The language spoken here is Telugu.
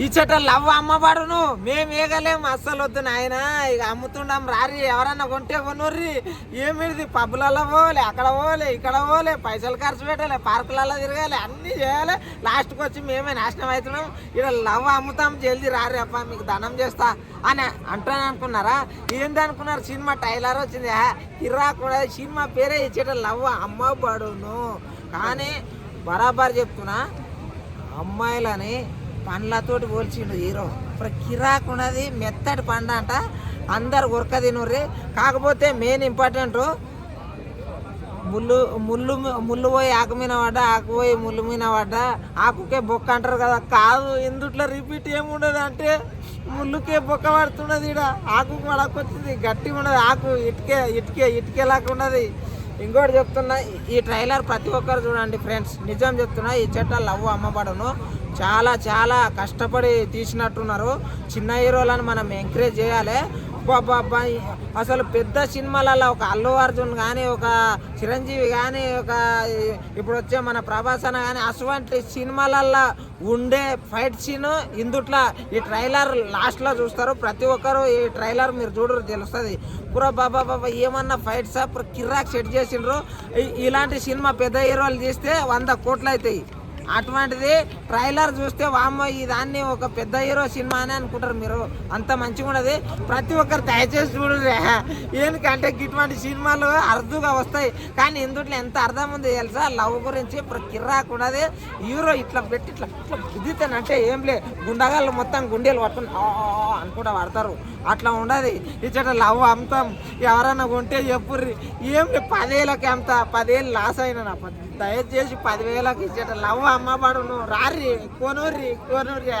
ఈ లవ్ అమ్మబడును. మేము ఏగలేము అస్సలు వద్దు నాయన. ఇక అమ్ముతుండం రారి ఎవరన్నా కొంటే కొనుర్రి. ఏమిది పబ్బులలో పోలే అక్కడ పోలే ఇక్కడ పోలే పైసలు ఖర్చు పెట్టాలి పార్కులలో తిరగాలి అన్నీ చేయాలి. లాస్ట్కి వచ్చి మేమే నాశనం అవుతున్నాం ఇక్కడ లవ్ అమ్ముతాం జల్దీ రారి అప్ప మీకు ధనం చేస్తా అని అంటాను అనుకున్నారా? ఏంది అనుకున్నారు? సినిమా టైలర్ వచ్చింది. హా, కూడా సినిమా పేరే ఇచ్చేట లవ్ అమ్మబడును. కానీ బరాబర్ చెప్తున్నా అమ్మాయిలని పండ్లతోటి పోల్చిండు హీరో. ఇప్పుడు కిరాక్ ఉన్నది మెత్తటి పండు అంట అందరు ఉరక తినుర్రి. కాకపోతే మెయిన్ ఇంపార్టెంట్ ముళ్ళు ముళ్ళు ముళ్ళు పోయి ఆకు మీద పడ్డా ఆకు పోయి ముళ్ళు మీద పడ్డా ఆకుకే బొక్క అంటారు కదా. కాదు ఎందుట్లో రిపీట్ ఏముండదు అంటే ముళ్ళుకే బొక్క పడుతున్నది ఇక్కడ ఆకు పడకొచ్చింది గట్టి ఉన్నది ఆకు ఇటుకే ఇటుకే ఇటుకేలాగా ఉన్నది. ఇంకోటి చెప్తున్నా ఈ ట్రైలర్ ప్రతి ఒక్కరు చూడండి ఫ్రెండ్స్. నిజం చెప్తున్నా ఈ చెట్ల లవ్ అమ్మబడును. చాలా చాలా కష్టపడి తీసినట్టున్నారు. చిన్న హీరోలను మనం ఎంకరేజ్ చేయాలి. బాబా అసలు పెద్ద సినిమాలలో ఒక అల్లు అర్జున్ కానీ ఒక చిరంజీవి కానీ ఒక ఇప్పుడు వచ్చే మన ప్రభాస్ అన్న కానీ అటువంటి సినిమాలల్లో ఉండే ఫైట్ సీన్ ఇందుట్లో ఈ ట్రైలర్ లాస్ట్లో చూస్తారు. ప్రతి ఒక్కరు ఈ ట్రైలర్ మీరు చూడరు తెలుస్తుంది. పురా బాబా బాబా ఏమన్నా ఫైట్స్? కిరాక్ సెట్ చేసిండ్రు. ఇలాంటి సినిమా పెద్ద హీరోలు తీస్తే వంద కోట్లు అవుతాయి అటువంటిది ట్రైలర్ చూస్తే వామ్మ ఈ దాన్ని ఒక పెద్ద హీరో సినిమా అని అనుకుంటారు మీరు. అంత మంచిగా ఉన్నది. ప్రతి ఒక్కరు దయచేసి చూడలే ఎందుకంటే ఇటువంటి సినిమాలు అరుదుగా వస్తాయి. కానీ ఇందుట్లో ఎంత అర్థం ఉంది తెలుసా? లవ్ గురించి ఇప్పుడు కిర్రాకు ఉన్నది. హీరో ఇట్లా పెట్టి ఇట్లా ఇట్లా గుద్దితేనంటే ఏం లే గుండగాళ్ళు మొత్తం గుండెలు పట్టుకుని అనుకుంటా పడతారు. అట్లా ఉండదు ఇచ్చట లవ్ అమ్ముతాం ఎవరన్నా కొంటే చెప్పుర్రి. ఏం పదేళ్ళకి అమ్ముతా పదేళ్ళు లాస్ అయినా నా పది దయచేసి పదివేలకు ఇచ్చేట లవ్ అమ్మ అమ్మబడును రారి కొనుర్రి కొనుర్రి.